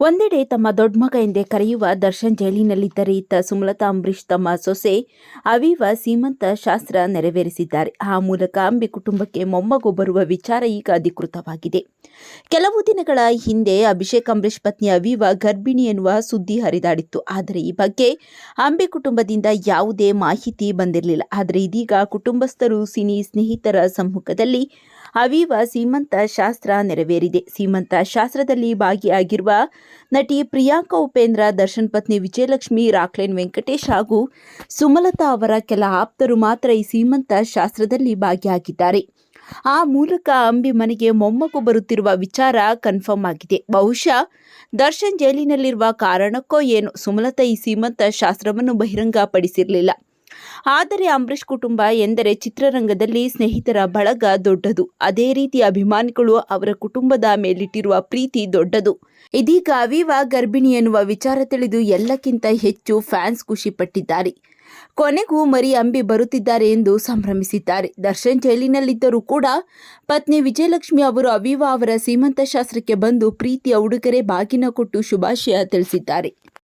ಒಂದೆಡೆ ತಮ್ಮ ದೊಡ್ಡ ಮಗ ಎಂದೇ ಕರೆಯುವ ದರ್ಶನ್ ಜೈಲಿನಲ್ಲಿದ್ದರೆ ಇತ್ತ ಸುಮಲತಾ ಅಂಬರೀಷ್ ತಮ್ಮ ಸೊಸೆ ಅವೀವ ಸೀಮಂತ ಶಾಸ್ತ್ರ ನೆರವೇರಿಸಿದ್ದಾರೆ. ಆ ಮೂಲಕ ಅಂಬಿ ಕುಟುಂಬಕ್ಕೆ ಮೊಮ್ಮಗು ಬರುವ ವಿಚಾರ ಈಗ ಅಧಿಕೃತವಾಗಿದೆ. ಕೆಲವು ದಿನಗಳ ಹಿಂದೆ ಅಭಿಷೇಕ್ ಅಂಬರೀಷ್ ಪತ್ನಿ ಅವೀವ ಗರ್ಭಿಣಿ ಎನ್ನುವ ಸುದ್ದಿ ಹರಿದಾಡಿತ್ತು. ಆದರೆ ಈ ಬಗ್ಗೆ ಅಂಬಿ ಕುಟುಂಬದಿಂದ ಯಾವುದೇ ಮಾಹಿತಿ ಬಂದಿರಲಿಲ್ಲ. ಆದರೆ ಇದೀಗ ಕುಟುಂಬಸ್ಥರು ಸಿನಿ ಸ್ನೇಹಿತರ ಸಮ್ಮುಖದಲ್ಲಿ ಅವೀವ ಸೀಮಂತ ಶಾಸ್ತ್ರ ನೆರವೇರಿದೆ. ಸೀಮಂತ ಶಾಸ್ತ್ರದಲ್ಲಿ ಭಾಗಿಯಾಗಿರುವ ನಟಿ ಪ್ರಿಯಾಂಕಾ ಉಪೇಂದ್ರ, ದರ್ಶನ್ ಪತ್ನಿ ವಿಜಯಲಕ್ಷ್ಮಿ, ರಾಕ್ಲೇನ್ ವೆಂಕಟೇಶ್ ಹಾಗೂ ಸುಮಲತಾ ಅವರ ಕೆಲ ಆಪ್ತರು ಮಾತ್ರ ಈ ಸೀಮಂತ ಶಾಸ್ತ್ರದಲ್ಲಿ ಭಾಗಿಯಾಗಿದ್ದಾರೆ. ಆ ಮೂಲಕ ಅಂಬಿ ಮನೆಗೆ ಮೊಮ್ಮಗು ಬರುತ್ತಿರುವ ವಿಚಾರ ಕನ್ಫರ್ಮ್ ಆಗಿದೆ. ಬಹುಶಃ ದರ್ಶನ್ ಜೈಲಿನಲ್ಲಿರುವ ಕಾರಣಕ್ಕೋ ಏನು ಸುಮಲತಾ ಈ ಸೀಮಂತ ಶಾಸ್ತ್ರವನ್ನು ಬಹಿರಂಗಪಡಿಸಿರಲಿಲ್ಲ. ಆದರೆ ಅಂಬರೀಷ್ ಕುಟುಂಬ ಎಂದರೆ ಚಿತ್ರರಂಗದಲ್ಲಿ ಸ್ನೇಹಿತರ ಬಳಗ ದೊಡ್ಡದು. ಅದೇ ರೀತಿ ಅಭಿಮಾನಿಗಳು ಅವರ ಕುಟುಂಬದ ಮೇಲಿಟ್ಟಿರುವ ಪ್ರೀತಿ ದೊಡ್ಡದು. ಇದೀಗ ಅವೀವ ಗರ್ಭಿಣಿ ಎನ್ನುವ ವಿಚಾರ ತಿಳಿದು ಎಲ್ಲಕ್ಕಿಂತ ಹೆಚ್ಚು ಫ್ಯಾನ್ಸ್ ಖುಷಿಪಟ್ಟಿದ್ದಾರೆ. ಕೊನೆಗೂ ಮರಿ ಅಂಬಿ ಬರುತ್ತಿದ್ದಾರೆ ಎಂದು ಸಂಭ್ರಮಿಸಿದ್ದಾರೆ. ದರ್ಶನ್ ಜೈಲಿನಲ್ಲಿದ್ದರೂ ಕೂಡ ಪತ್ನಿ ವಿಜಯಲಕ್ಷ್ಮಿ ಅವರು ಅವೀವ ಅವರ ಸೀಮಂತ ಶಾಸ್ತ್ರಕ್ಕೆ ಬಂದು ಪ್ರೀತಿಯ ಉಡುಗೊರೆ ಬಾಗಿನ ಕೊಟ್ಟು ಶುಭಾಶಯ ತಿಳಿಸಿದ್ದಾರೆ.